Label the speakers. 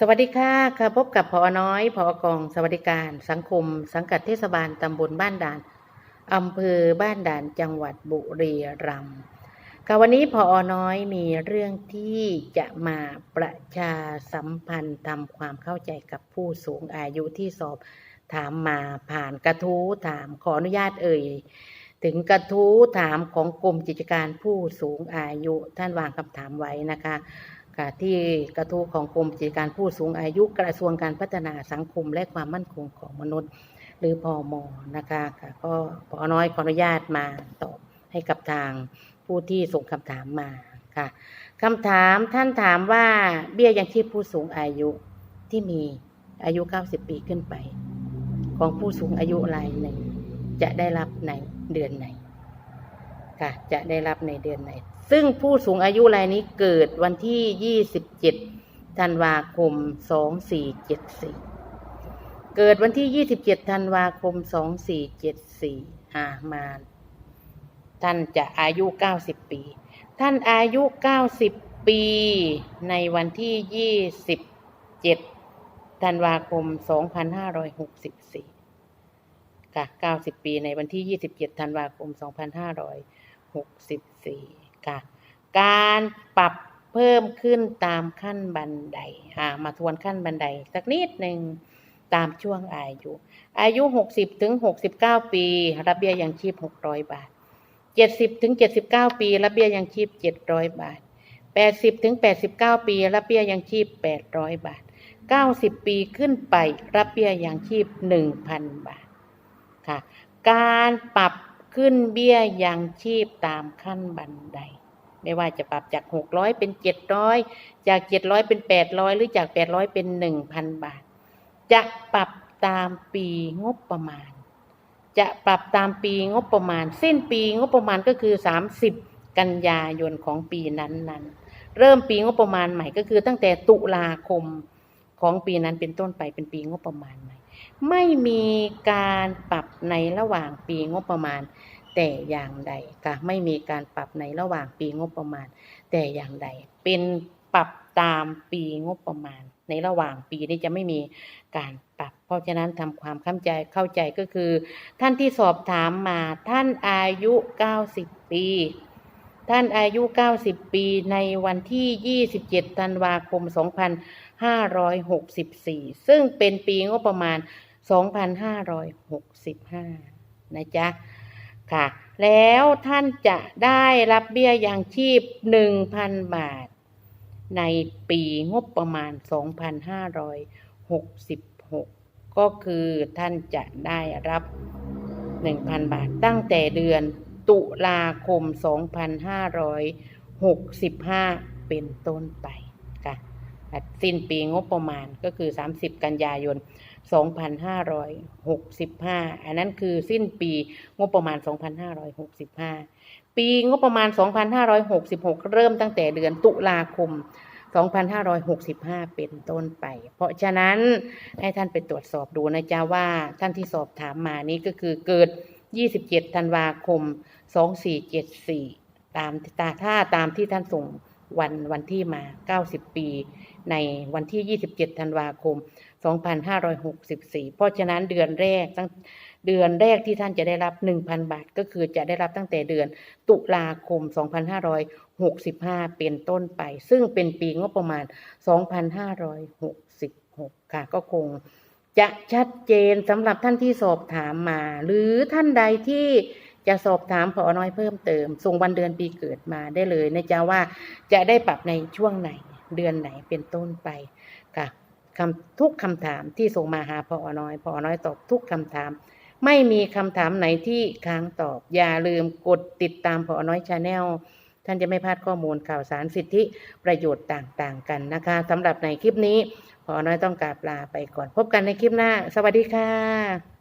Speaker 1: สวัสดีค่ะค่ะพบกับพอน้อยพอกองสวัสดิการ สังคม สังกัดเทศบาลตำบลบ้านด่านอำเภอบ้านด่านจังหวัดบุรีรัมย์ค่ะวันนี้พอน้อยมีเรื่องที่จะมาประชาสัมพันธ์ทำความเข้าใจกับผู้สูงอายุที่สอบถามมาผ่านกระทู้ถามขออนุญาตเอ่ยถึงกระทู้ถามของกรมกิจการผู้สูงอายุท่านวางคำถามไว้นะคะ ค่ะที่กระทู้ของกรมกิจการผู้สูงอายุกระทรวงการพัฒนาสังคมและความมั่นคงของมนุษย์ หรือพอมนะคะค่ะก็พอน้อยขออนุญาตมาตอบให้กับทางผู้ที่ส่งคำถามมาค่ะคำถามท่านถามว่าเบี้ยยังชีพผู้สูงอายุที่มีอายุ 90 ปีขึ้นไป ของผู้สูงอายุรายหนึ่งจะได้รับในเดือนไหนค่ะจะได้รับในเดือนไหน ซึ่งผู้สูงอายุรายนี้เกิดวันที่ 27 ธันวาคม 2474 เกิดวันที่ 27 ธันวาคม 2474 อ่ามาท่านจะอายุ 90 ปี ท่านอายุ 90 ปีในวันที่ 27 ธันวาคม 2564 ค่ะ 90 ปีในวันที่ 27 ธันวาคม 2564 ค่ะ การปรับเพิ่มขึ้นตามขั้นบันไดอ่ามาทวนขั้นบันได สักนิดหนึ่งตามช่วงอายุ อายุ 60ถึง69 ปี รับเบี้ยยังชีพ 600 บาท 70ถึง79 ปี รับเบี้ยยังชีพ 700 บาท 80ถึง89 ปี รับเบี้ยยังชีพ 800 บาท 90 ปีขึ้นไป รับเบี้ยยังชีพ 1,000 บาท ค่ะ การปรับ ขึ้นเบี้ยยังชีพตามขั้นบันได ไม่ว่าจะปรับจาก600เป็น700จาก700เป็น800หรือจาก800เป็น1,000บาท จะปรับตามปีงบประมาณ จะปรับตามปีงบประมาณ สิ้นปีงบประมาณก็คือ30กันยายนของปีนั้นๆ เริ่มปีงบประมาณใหม่ก็คือตั้งแต่ตุลาคม ของปีนั้นเป็นต้นไปเป็นปีงบประมาณใหม่ไม่มีการปรับในระหว่างปีงบประมาณ แต่อย่างใดค่ะไม่มีการปรับในระหว่างปีงบประมาณ แต่อย่างใด เป็นปรับตามปีงบประมาณ ในระหว่างปีนี้จะไม่มีการปรับ เพราะฉะนั้นทำความเข้าใจเข้าใจก็คือ ท่านที่สอบถามมาท่านอายุ 90 ปี ท่านอายุ 90 ปีในวันที่ 27 ธันวาคม 2564 ซึ่งเป็นปีงบประมาณ 2565 นะจ๊ะ ค่ะ แล้วท่านจะได้รับเบี้ยยังชีพ 1,000 บาท ในปีงบประมาณ 2566 ก็คือท่านจะได้รับ 1,000 บาทตั้งแต่เดือน ตุลาคม 2565 เป็นต้นไปค่ะสิ้นปีงบประมาณก็คือ 30 กันยายน 2565 อันนั้นคือสิ้นปีงบประมาณ 2565 ปีงบประมาณ 2566 เริ่มตั้งแต่เดือนตุลาคม 2565 เป็นต้นไป เพราะฉะนั้นให้ท่านไปตรวจสอบดูนะจ๊ะว่าท่านที่สอบถามมานี้ก็คือเกิด 27ธันวาคม2474ตามตาถ้าตามที่ท่านส่งวันวันที่มา90ปี ในวันที่27ธันวาคม2564เพราะฉะนั้นเดือนแรกตั้งเดือนแรกที่ท่านจะได้รับ1,000บาท ก็คือจะได้รับตั้งแต่เดือนตุลาคม2565เป็นต้นไป ซึ่งเป็นปีงบประมาณ2566ค่ะก็คง จะชัดเจนสำหรับท่านที่สอบถามมา หรือท่านใดที่จะสอบถามพอน้อยเพิ่มเติม ส่งวันเดือนปีเกิดมาได้เลยนะจ๊ะว่าจะได้ปรับในช่วงไหนเดือนไหนเป็นต้นไปค่ะคำทุกคำถามที่ส่งมาหาพอน้อยพอน้อยตอบทุกคำถาม ไม่มีคำถามไหนที่ค้างตอบ อย่าลืมกดติดตามพอน้อยชาแนล ท่านจะไม่พลาดข้อมูลข่าวสารสิทธิประโยชน์ต่างๆ กันนะคะสำหรับในคลิปนี้พอน้อยต้องกราบลาไปก่อนพบกันในคลิปหน้า สวัสดีค่ะ